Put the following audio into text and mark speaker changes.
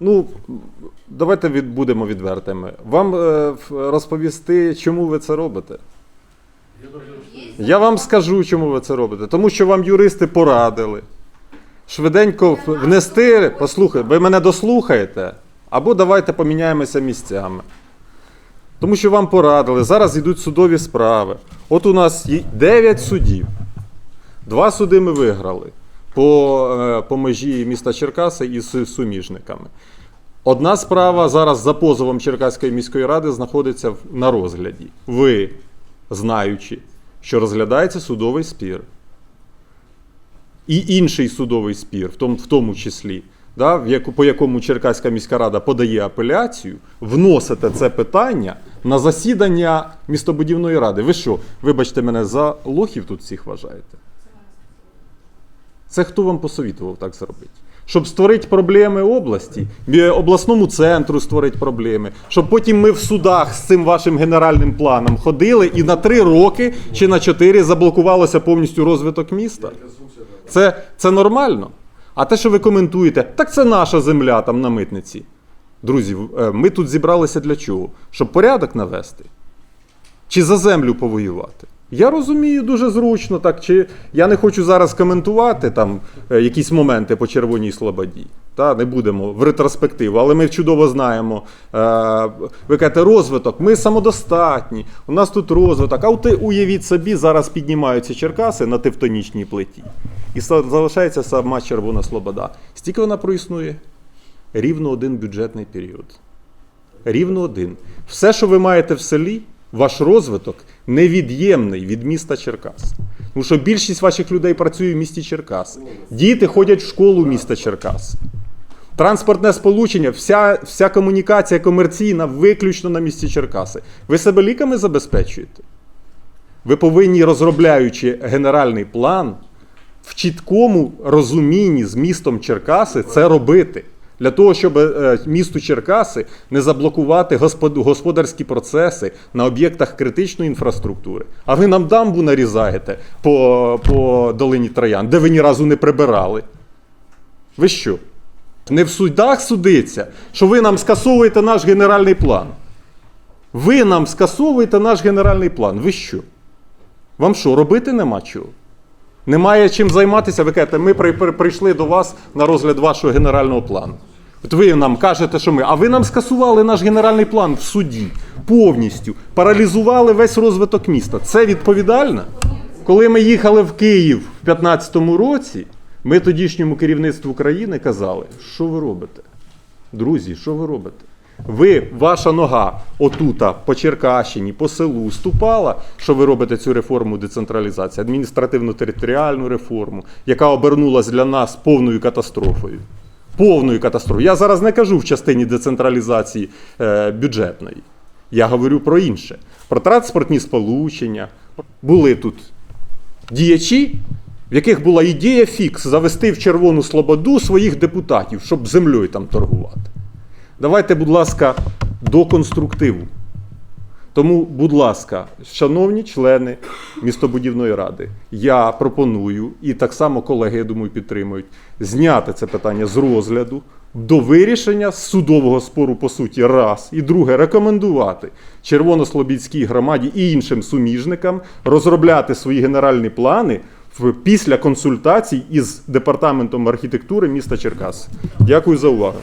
Speaker 1: Ну, давайте від, будемо відвертими. Вам е, розповісти, чому ви це робите? Я вам скажу, чому ви це робите. Тому що вам юристи порадили. Швиденько внести. Послухай, ви мене дослухаєте, або давайте поміняємося місцями. Тому що вам порадили, зараз йдуть судові справи. От у нас 9 судів. Два суди ми виграли по, е, по межі міста Черкаси із су- суміжниками. Одна справа зараз за позовом Черкаської міської ради знаходиться на розгляді. Ви, знаючи, що розглядається судовий спір. І інший судовий спір, в тому, в тому числі, да, в яку, по якому Черкаська міська рада подає апеляцію, вносите це питання на засідання містобудівної ради. Ви що, вибачте мене, за лохів тут всіх вважаєте? Це хто вам посовітував так зробити? Щоб створити проблеми області, обласному центру створити проблеми, щоб потім ми в судах з цим вашим генеральним планом ходили і на три роки чи на чотири заблокувалося повністю розвиток міста. Це, це нормально. А те, що ви коментуєте, так це наша земля там на митниці. Друзі, е, ми тут зібралися для чого? Щоб порядок навести чи за землю повоювати. Я розумію дуже зручно, так чи я не хочу зараз коментувати там е, якісь моменти по червоній слободі. Та не будемо в ретроспективу, але ми чудово знаємо. Е, ви кажете, розвиток, ми самодостатні, у нас тут розвиток. А от уявіть собі, зараз піднімаються Черкаси на тевтонічній плиті. І залишається сама Червона Слобода. Стільки вона проіснує? Рівно один бюджетний період. Рівно один. Все, що ви маєте в селі, ваш розвиток невід'ємний від міста Черкас. Тому що більшість ваших людей працює в місті Черкас. Діти ходять в школу міста Черкас. Транспортне сполучення, вся, вся комунікація комерційна виключно на місці Черкаси. Ви себе ліками забезпечуєте. Ви повинні, розробляючи генеральний план, в чіткому розумінні з містом Черкаси це робити. Для того, щоб е, місту Черкаси не заблокувати господарські процеси на об'єктах критичної інфраструктури. А ви нам дамбу нарізаєте по, по долині Троян, де ви ні разу не прибирали. Ви що? Не в судах судиться, що ви нам скасовуєте наш генеральний план. Ви нам скасовуєте наш генеральний план. Ви що? Вам що, робити нема чого? Немає чим займатися, ви кажете, ми при- при- прийшли до вас на розгляд вашого генерального плану. От ви нам кажете, що ми. А ви нам скасували наш генеральний план в суді повністю, паралізували весь розвиток міста. Це відповідально? Коли ми їхали в Київ в 2015 році, ми тодішньому керівництву країни казали, що ви робите? Друзі, що ви робите? Ви, ваша нога отута по Черкащині, по селу ступала, що ви робите цю реформу децентралізації, адміністративно-територіальну реформу, яка обернулась для нас повною катастрофою. Повною катастрофою. Я зараз не кажу в частині децентралізації е, бюджетної. Я говорю про інше. Про транспортні сполучення. Були тут діячі, в яких була ідея фікс завести в Червону Слободу своїх депутатів, щоб землею там торгувати. Давайте, будь ласка, до конструктиву. Тому, будь ласка, шановні члени містобудівної ради, я пропоную, і так само колеги, я думаю, підтримують, зняти це питання з розгляду до вирішення судового спору по суті, раз. І друге, рекомендувати Червонослобідській громаді і іншим суміжникам розробляти свої генеральні плани після консультацій із департаментом архітектури міста Черкас. Дякую за увагу.